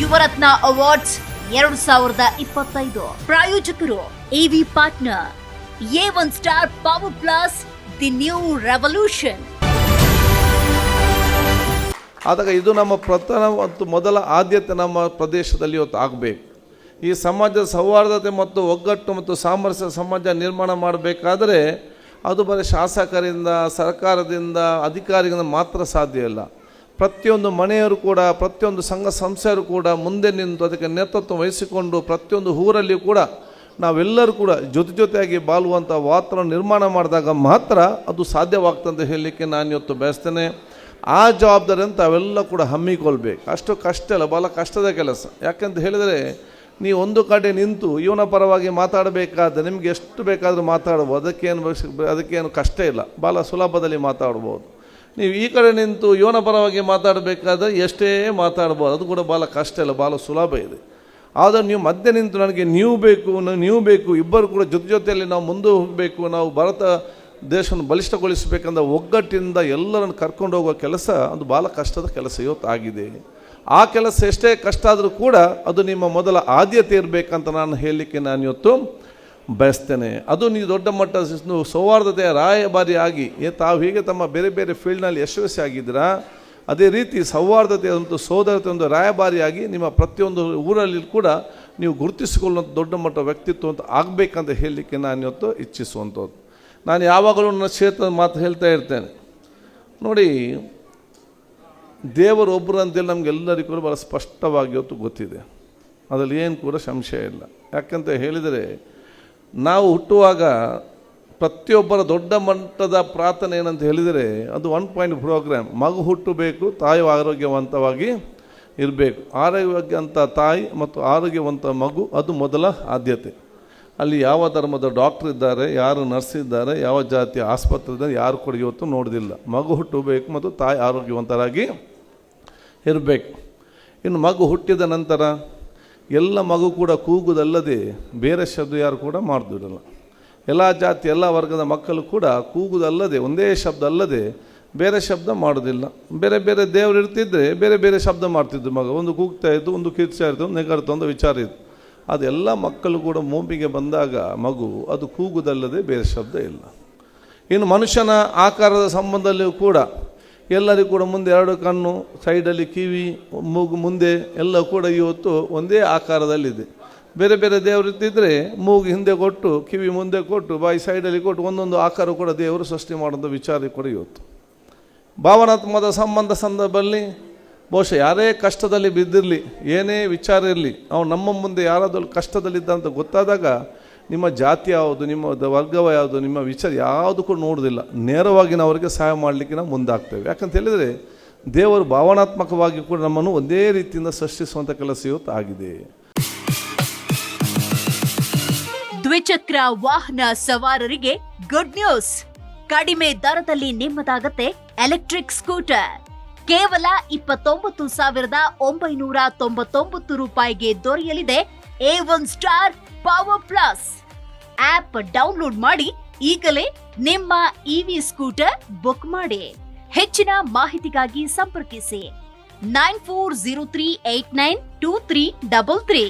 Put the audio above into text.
Yuvarathna awards ಎರಡು ಸಾವಿರದ ಇಪ್ಪತ್ತೈದು. ಪ್ರಾಯೋಜಕರು AV partner A one star power plus the new revolution ಆದಾಗ ಇದು ನಮ್ಮ ಪ್ರಥಮ ಮತ್ತು ಮೊದಲ ಆದ್ಯತೆ ನಮ್ಮ ಪ್ರದೇಶದಲ್ಲಿ ಇವತ್ತು ಆಗಬೇಕು. ಈ ಸಮಾಜದ ಸೌಹಾರ್ದತೆ ಮತ್ತು ಒಗ್ಗಟ್ಟು ಮತ್ತು ಸಾಮರಸ್ಯ ಸಮಾಜ ನಿರ್ಮಾಣ ಮಾಡಬೇಕಾದರೆ ಅದು ಬರೀ ಶಾಸಕರಿಂದ, ಸರ್ಕಾರದಿಂದ, ಅಧಿಕಾರಿಗಳಿಂದ ಮಾತ್ರ ಸಾಧ್ಯ ಇಲ್ಲ. ಪ್ರತಿಯೊಂದು ಮನೆಯವರು ಕೂಡ, ಪ್ರತಿಯೊಂದು ಸಂಘ ಸಂಸ್ಥೆಯರು ಕೂಡ ಮುಂದೆ ನಿಂತು ಅದಕ್ಕೆ ನೇತೃತ್ವ ವಹಿಸಿಕೊಂಡು ಪ್ರತಿಯೊಂದು ಊರಲ್ಲಿಯೂ ಕೂಡ ನಾವೆಲ್ಲರೂ ಕೂಡ ಜೊತೆ ಜೊತೆಯಾಗಿ ಬಾಳುವಂಥ ವಾತಾವರಣ ನಿರ್ಮಾಣ ಮಾಡಿದಾಗ ಮಾತ್ರ ಅದು ಸಾಧ್ಯವಾಗ್ತಂತ ಹೇಳಲಿಕ್ಕೆ ನಾನು ಇವತ್ತು ಬಯಸ್ತೇನೆ. ಆ ಜವಾಬ್ದಾರಿ ಅಂತ ಅವೆಲ್ಲ ಕೂಡ ಹಮ್ಮಿಕೊಳ್ಬೇಕು. ಅಷ್ಟು ಕಷ್ಟ ಅಲ್ಲ ಭಾಳ ಕಷ್ಟದ ಕೆಲಸ. ಯಾಕೆಂತ ಹೇಳಿದರೆ, ನೀವು ಒಂದು ಕಡೆ ನಿಂತು ಇವನ ಪರವಾಗಿ ಮಾತಾಡಬೇಕಾದ ನಿಮಗೆ ಎಷ್ಟು ಬೇಕಾದರೂ ಮಾತಾಡ್ಬೋದು. ಅದಕ್ಕೇನು ಅದಕ್ಕೇನು ಕಷ್ಟ ಇಲ್ಲ. ಭಾಳ ಸುಲಭದಲ್ಲಿ ಮಾತಾಡ್ಬೋದು. ನೀವು ಈ ಕಡೆ ನಿಂತು ಯೋನ ಪರವಾಗಿ ಮಾತಾಡಬೇಕಾದ್ರೆ ಎಷ್ಟೇ ಮಾತಾಡ್ಬೋದು. ಅದು ಕೂಡ ಭಾಳ ಕಷ್ಟ ಇಲ್ಲ ಭಾಳ ಸುಲಭ ಇದೆ. ಆದರೆ ನೀವು ಮಧ್ಯೆ ನಿಂತು ನನಗೆ ನೀವು ಬೇಕು ನೀವು ಬೇಕು, ಇಬ್ಬರು ಕೂಡ ಜೊತೆ ಜೊತೆಯಲ್ಲಿ ನಾವು ಮುಂದೆ ಹೋಗಬೇಕು, ನಾವು ಭಾರತ ದೇಶವನ್ನು ಬಲಿಷ್ಠಗೊಳಿಸಬೇಕಂದ ಒಗ್ಗಟ್ಟಿನಿಂದ ಎಲ್ಲರನ್ನು ಕರ್ಕೊಂಡು ಹೋಗುವ ಕೆಲಸ ಅದು ಭಾಳ ಕಷ್ಟದ ಕೆಲಸ ಇವತ್ತು ಆಗಿದೆ ಆ ಕೆಲಸ ಎಷ್ಟೇ ಕಷ್ಟ ಆದರೂ ಕೂಡ ಅದು ನಿಮ್ಮ ಮೊದಲ ಆದ್ಯತೆ ಇರಬೇಕಂತ ನಾನು ಹೇಳಲಿಕ್ಕೆ ನಾನು ಇವತ್ತು ಬಯಸ್ತೇನೆ. ಅದು ನೀವು ದೊಡ್ಡ ಮಟ್ಟ ಸೌಹಾರ್ದತೆಯ ರಾಯಭಾರಿ ಆಗಿ ಏ ತಾವು ಹೀಗೆ ತಮ್ಮ ಬೇರೆ ಬೇರೆ ಫೀಲ್ಡ್ನಲ್ಲಿ ಯಶಸ್ವಿ ಆಗಿದ್ದೀರಾ? ಅದೇ ರೀತಿ ಸೌಹಾರ್ದತೆ ಒಂದು ಸೋದರತೆ ಒಂದು ರಾಯಭಾರಿಯಾಗಿ ನಿಮ್ಮ ಪ್ರತಿಯೊಂದು ಊರಲ್ಲಿ ಕೂಡ ನೀವು ಗುರುತಿಸಿಕೊಳ್ಳುವಂಥ ದೊಡ್ಡ ಮಟ್ಟ ವ್ಯಕ್ತಿತ್ವ ಅಂತ ಆಗಬೇಕಂತ ಹೇಳಲಿಕ್ಕೆ ನಾನು ಇವತ್ತು ಇಚ್ಛಿಸುವಂಥದ್ದು ನಾನು ಯಾವಾಗಲೂ ನನ್ನ ಕ್ಷೇತ್ರದ ಮಾತು ಹೇಳ್ತಾ ಇರ್ತೇನೆ. ನೋಡಿ, ದೇವರು ಒಬ್ಬರು ಅಂತೇಳಿ ನಮಗೆಲ್ಲರಿಗೂ ಕೂಡ ಭಾಳ ಸ್ಪಷ್ಟವಾಗಿ ಇವತ್ತು ಗೊತ್ತಿದೆ. ಅದರಲ್ಲಿ ಏನು ಕೂಡ ಸಂಶಯ ಇಲ್ಲ. ಯಾಕಂತ ಹೇಳಿದರೆ ನಾವು ಹುಟ್ಟುವಾಗ ಪ್ರತಿಯೊಬ್ಬರ ದೊಡ್ಡ ಮಟ್ಟದ ಪ್ರಾರ್ಥನೆ ಏನಂತ ಹೇಳಿದರೆ ಅದು ಒನ್ ಪಾಯಿಂಟ್ ಪ್ರೋಗ್ರಾಮ್ ಮಗು ಹುಟ್ಟಬೇಕು, ತಾಯಿ ಆರೋಗ್ಯವಂತವಾಗಿ ಇರಬೇಕು. ಆರೋಗ್ಯವಂತ ತಾಯಿ ಮತ್ತು ಆರೋಗ್ಯವಂತ ಮಗು, ಅದು ಮೊದಲ ಆದ್ಯತೆ. ಅಲ್ಲಿ ಯಾವ ಧರ್ಮದ ಡಾಕ್ಟರ್ ಇದ್ದಾರೆ, ಯಾರು ನರ್ಸ್ ಇದ್ದಾರೆ, ಯಾವ ಜಾತಿಯ ಆಸ್ಪತ್ರೆ ಇದ್ದಾರೆ, ಯಾರು ಕೂಡ ಇವತ್ತು ನೋಡೋದಿಲ್ಲ. ಮಗು ಹುಟ್ಟಬೇಕು ಮತ್ತು ತಾಯಿ ಆರೋಗ್ಯವಂತರಾಗಿ ಇರಬೇಕು. ಇನ್ನು ಮಗು ಹುಟ್ಟಿದ ನಂತರ ಎಲ್ಲ ಮಗು ಕೂಡ ಕೂಗುದಲ್ಲದೆ ಬೇರೆ ಶಬ್ದ ಯಾರು ಕೂಡ ಮಾಡ್ದಿರಲ್ಲ. ಎಲ್ಲ ಜಾತಿ, ಎಲ್ಲ ವರ್ಗದ ಮಕ್ಕಳು ಕೂಡ ಕೂಗುದಲ್ಲದೆ, ಒಂದೇ ಶಬ್ದ ಅಲ್ಲದೆ ಬೇರೆ ಶಬ್ದ ಮಾಡೋದಿಲ್ಲ. ಬೇರೆ ಬೇರೆ ದೇವರು ಇರ್ತಿದ್ರೆ ಬೇರೆ ಬೇರೆ ಶಬ್ದ ಮಾಡ್ತಿದ್ರು ಮಗ. ಒಂದು ಕೂಗ್ತಾ ಇತ್ತು ಒಂದು ಕಿರ್ಚಾ ಇತ್ತು ಒಂದು ನೆಗರ್ತು ಒಂದು ವಿಚಾರ ಇತ್ತು. ಅದೆಲ್ಲ ಮಕ್ಕಳು ಕೂಡ ಮೂಪಿಗೆ ಬಂದಾಗ ಮಗು ಅದು ಕೂಗುದಲ್ಲದೆ ಬೇರೆ ಶಬ್ದ ಇಲ್ಲ. ಇನ್ನು ಮನುಷ್ಯನ ಆಕಾರದ ಸಂಬಂಧದಲ್ಲಿಯೂ ಕೂಡ ಎಲ್ಲರಿಗೂ ಕೂಡ ಮುಂದೆ ಎರಡು ಕಣ್ಣು ಸೈಡಲ್ಲಿ ಕಿವಿ, ಮೂಗು ಮುಂದೆ ಎಲ್ಲ ಕೂಡ ಇವತ್ತು ಒಂದೇ ಆಕಾರದಲ್ಲಿದೆ. ಬೇರೆ ಬೇರೆ ದೇವರು ಇದ್ದಿದ್ದರೆ ಮೂಗು ಹಿಂದೆ ಕೊಟ್ಟು, ಕಿವಿ ಮುಂದೆ ಕೊಟ್ಟು, ಬಾಯಿ ಸೈಡಲ್ಲಿ ಕೊಟ್ಟು ಒಂದೊಂದು ಆಕಾರ ಕೂಡ ದೇವರು ಸೃಷ್ಟಿ ಮಾಡೋದು ವಿಚಾರ ಕೂಡ ಇವತ್ತು. ಭಾವನಾತ್ಮದ ಸಂಬಂಧ ಸಂದರ್ಭದಲ್ಲಿ ಬಹುಶಃ ಯಾರೇ ಕಷ್ಟದಲ್ಲಿ ಬಿದ್ದಿರಲಿ, ಏನೇ ವಿಚಾರ ಇರಲಿ, ಅವನು ನಮ್ಮ ಮುಂದೆ ಯಾರಾದರೂ ಕಷ್ಟದಲ್ಲಿದ್ದ ಅಂತ ಗೊತ್ತಾದಾಗ ನಿಮ್ಮ ಜಾತಿ ಯಾವುದು, ನಿಮ್ಮ ವರ್ಗವ ಯಾವುದು, ನಿಮ್ಮ ವಿಚಾರ ಯಾವುದು ಕೂಡ ನೋಡೋದಿಲ್ಲ ನೇರವಾಗಿ ನಾವು ಸಹಾಯ ಮಾಡಲಿಕ್ಕೆ ನಾವು ಮುಂದಾಗ್ತೇವೆ. ಯಾಕಂತ ಹೇಳಿದರೆ, ದೇವರು ಭಾವನಾತ್ಮಕವಾಗಿ ಕೂಡ ನಮ್ಮನ್ನು ಒಂದೇ ರೀತಿಯಿಂದ ಸೃಷ್ಟಿಸುವಂಥ ಕೆಲಸ ಇವತ್ತು ಆಗಿದೆ. ದ್ವಿಚಕ್ರ ವಾಹನ ಸವಾರರಿಗೆ ಗುಡ್ ನ್ಯೂಸ್ ಕಡಿಮೆ ದರದಲ್ಲಿ ನಿಮ್ಮದಾಗತ್ತೆ ಎಲೆಕ್ಟ್ರಿಕ್ ಸ್ಕೂಟರ್ ಕೇವಲ ಇಪ್ಪತ್ತೊಂಬತ್ತು ಸಾವಿರದ ಒಂಬೈನೂರ ತೊಂಬತ್ತೊಂಬತ್ತು ರೂಪಾಯಿಗೆ ದೊರೆಯಲಿದೆ A one star power plus app download ಮಾಡಿ ಈಗಲೇ ನಿಮ್ಮ ಇವಿ ಸ್ಕೂಟರ್ ಬುಕ್ ಮಾಡಿ. ಹೆಚ್ಚಿನ ಮಾಹಿತಿಗಾಗಿ ಸಂಪರ್ಕಿಸಿ. Nine four zero three eight nine two three double three